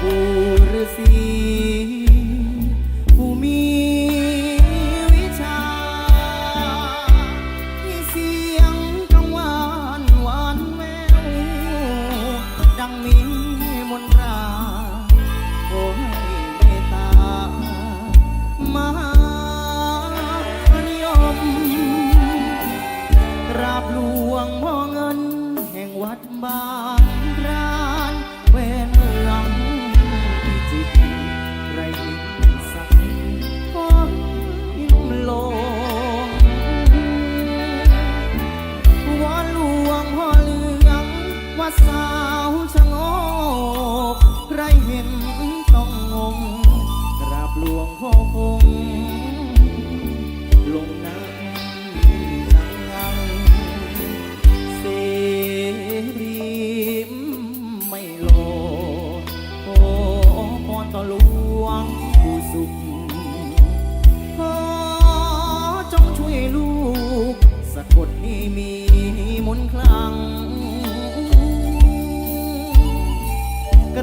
ผู้ปู่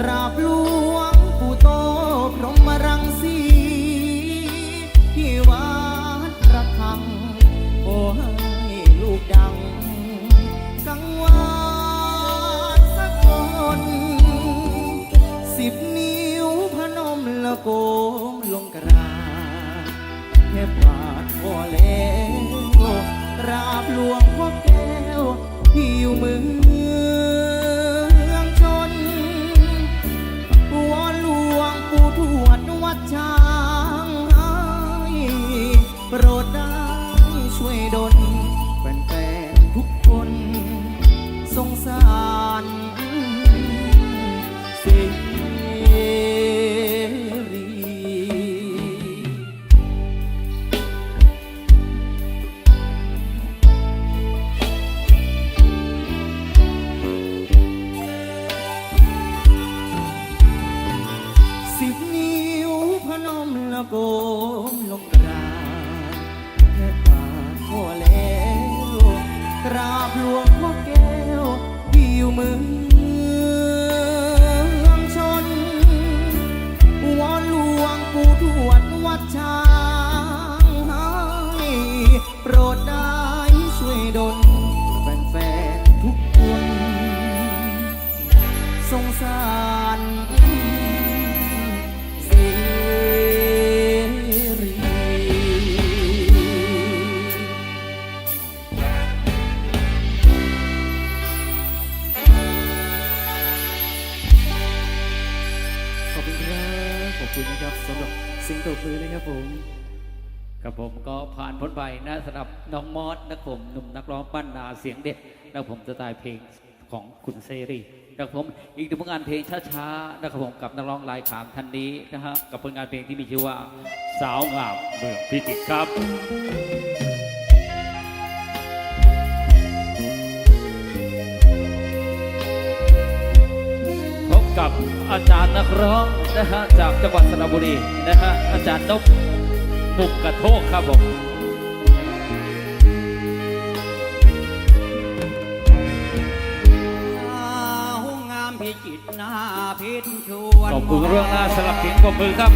ราบหลวงปู่โตพรหมรังสีที่วัดระฆังขอให้ลูกดัง กังวานสักคน สิบนิ้วพนมละโกมลงกราบแค่บาทพอแล้วกราบหลวงพ่อแก้วที่อยู่มือ มือ งตบมือนะครับผมกับผมก็ผ่านพ้นไปนะสำหรับน้องมอสนักผมหนุ่มนักร้องปั้นนาเสียงเด็ดนะครับผมสไตล์เพลงของคุณเซรีนะครับผมอีกหนึ่งผลงานเพลงช้าๆนะครับผมกับนักร้องลายขามท่านนี้นะฮะกับผลงานเพลงที่มีชื่อว่าสาวงามเมืองพิจิตรครับ กับอาจารย์นักร้องนะฮะจากจังหวัดสระบุรีนะฮะอาจารย์นกปุกกระโทกครับผมสาวงามพิจิตรหน้าพิษชวนขอบคุณเรื่องหน้าสลับเสียงปรบมือครับ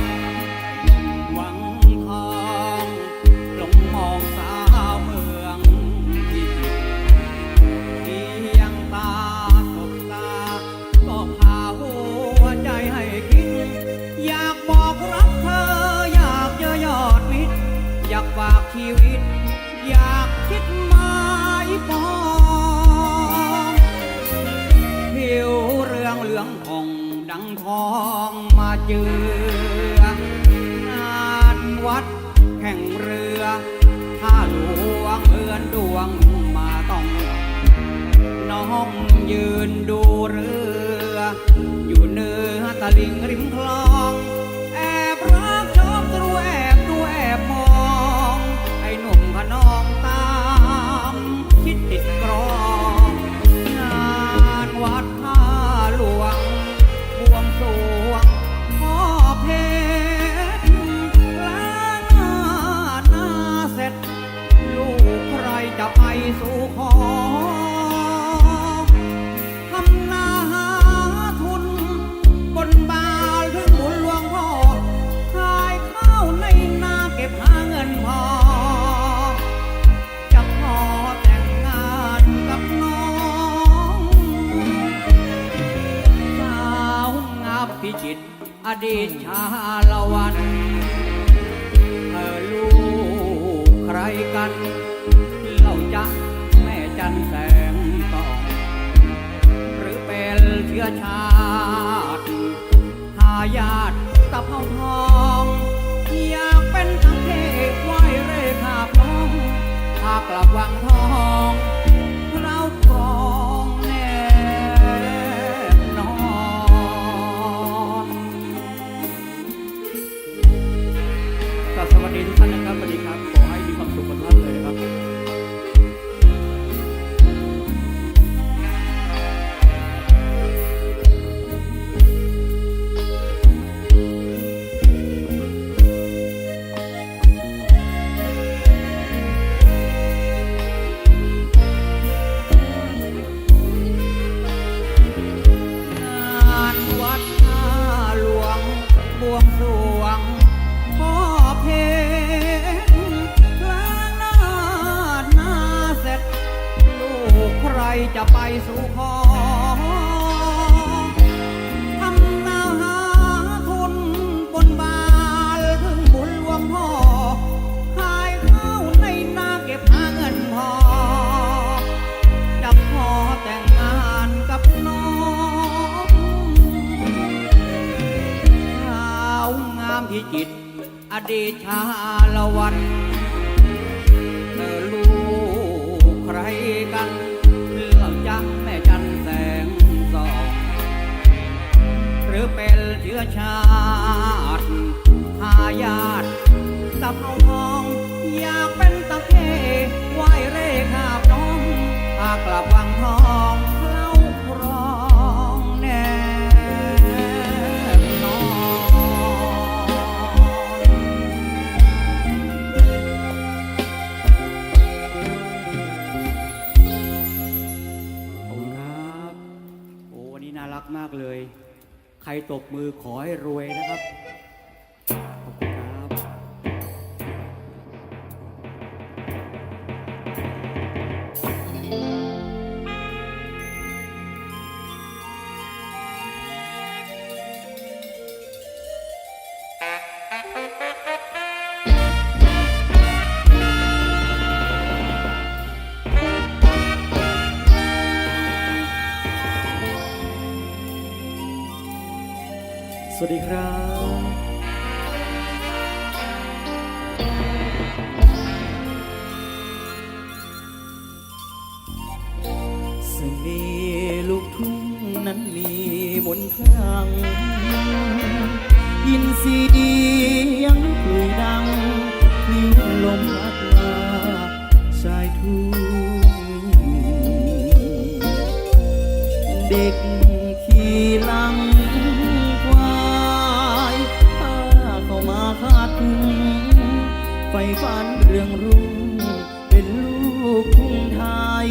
อง ดีตชาละวันเธอลูกใครกัน เราจะแม่จันแสงทองหรือเป็นเชื้อชาติทายาทตะเภาทองอยากเป็นทั้งเทพไหวเร่ขาบน้องพากลับวังทอง พิจิตอดีตชาละวันเธอลูกใครกันเราจะแม่จันแสงสองหรือเป็นเชื้อชาติทายาทตะเภาทองอยากเป็นตะเคไหวเร่ขาบน้องพากลับวังทอง รักมากเลย ใครตบมือขอให้รวยนะครับ วัสดีครับเสน่ลูกทุ่งนั้นมีมนต์คลัง ยินเสียงคุยดังพลิ้วลม ฝันเรื่องรุ่งเป็นลูกทุ่งไทย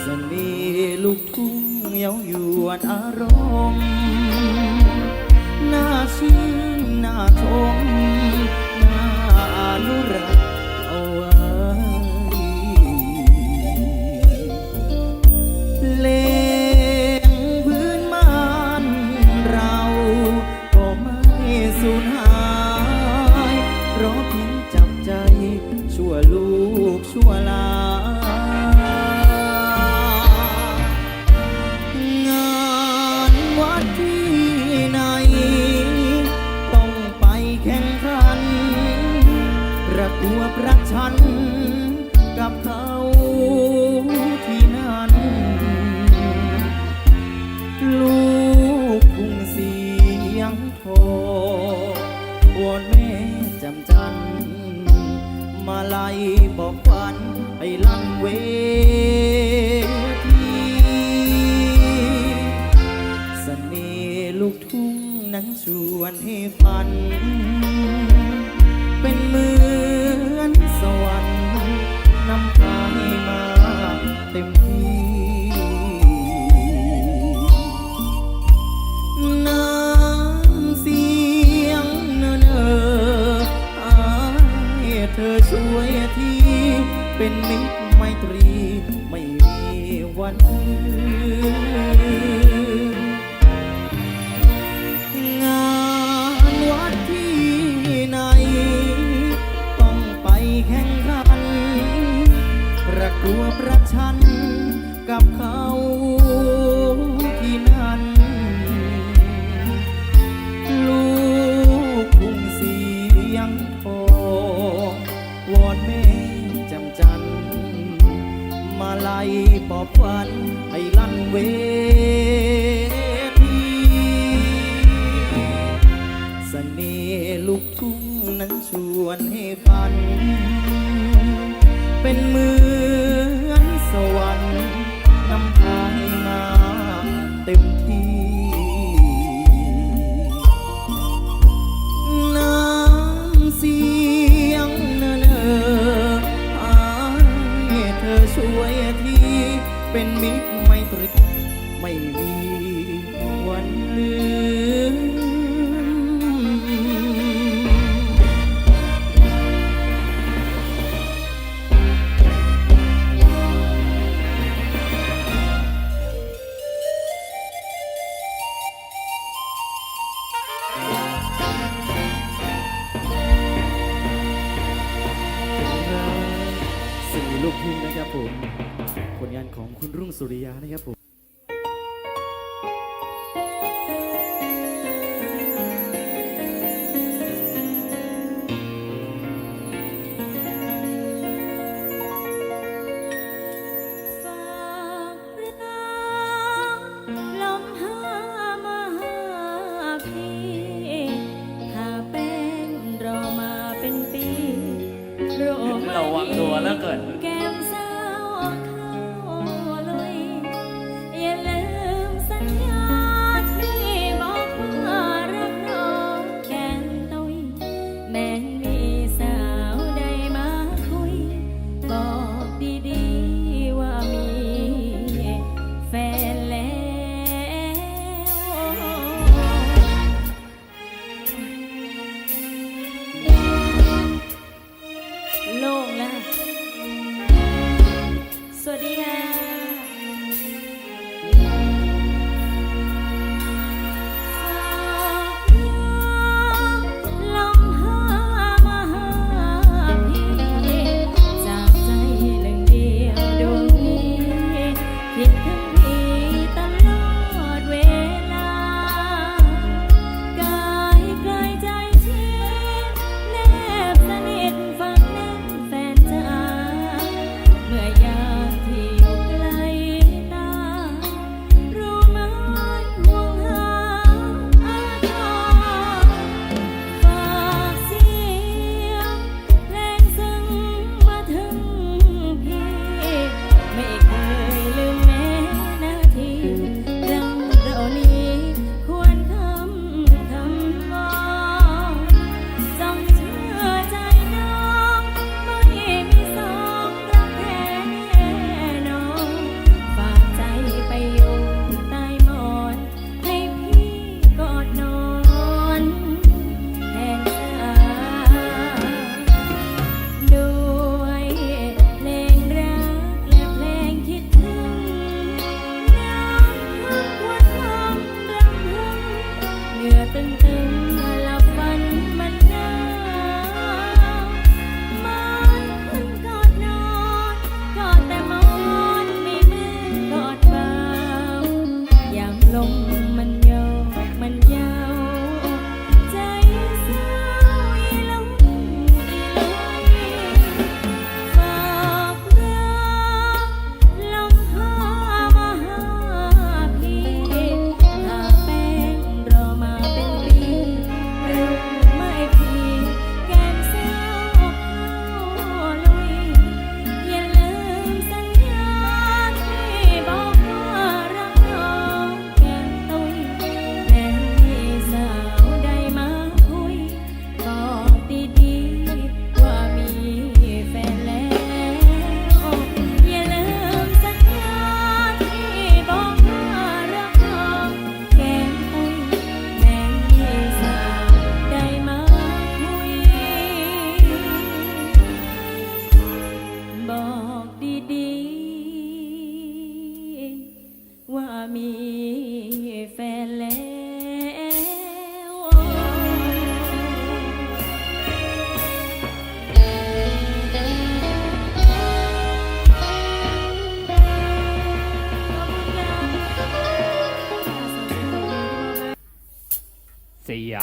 เสน่ห์ลูกทุ่งเย้ายวนอารมณ์น่าชื่นน่าชมน่าอนุรักษ์ นชวนให้ฝัน เป็นเหมือนสวรรค์นำพาให้มาเต็มที่ น้ำเสียงเนอเนออายเธอช่วยทีเป็นมิตร ตัวประชันกับเขาที่นั่น ลูกทุ่งเสียงทองวอดแม่จำจัน มาไล่ปอบฝัน เป็นมิตรไม่ตรึกไม่มีวันลืมลูกทุ่นะครับผม งานของคุณรุ่งสุริยานะครับผม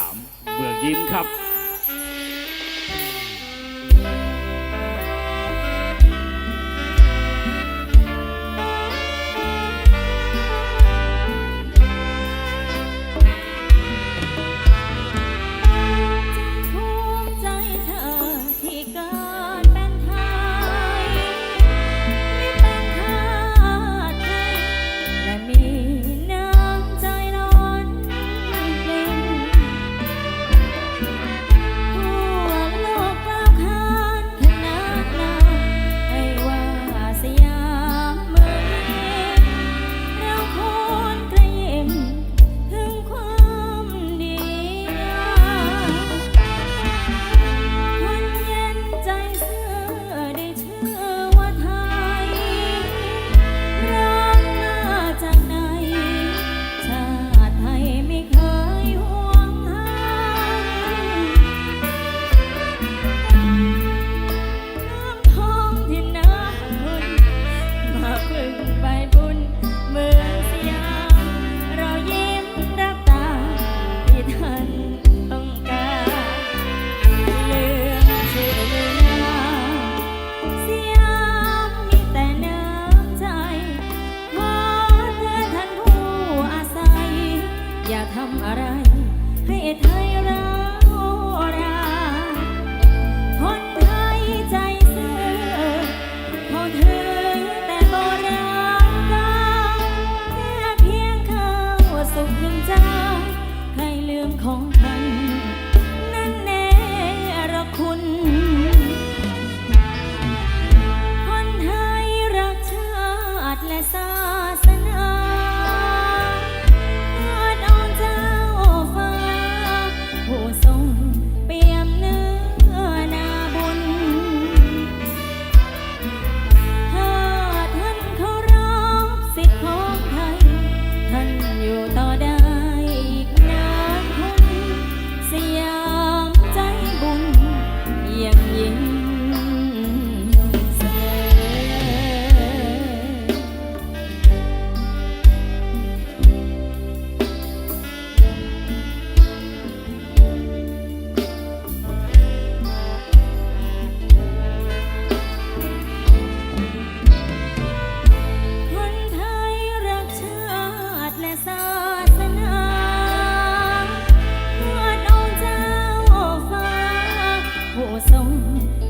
าม เมืองยิ้มครับ sông.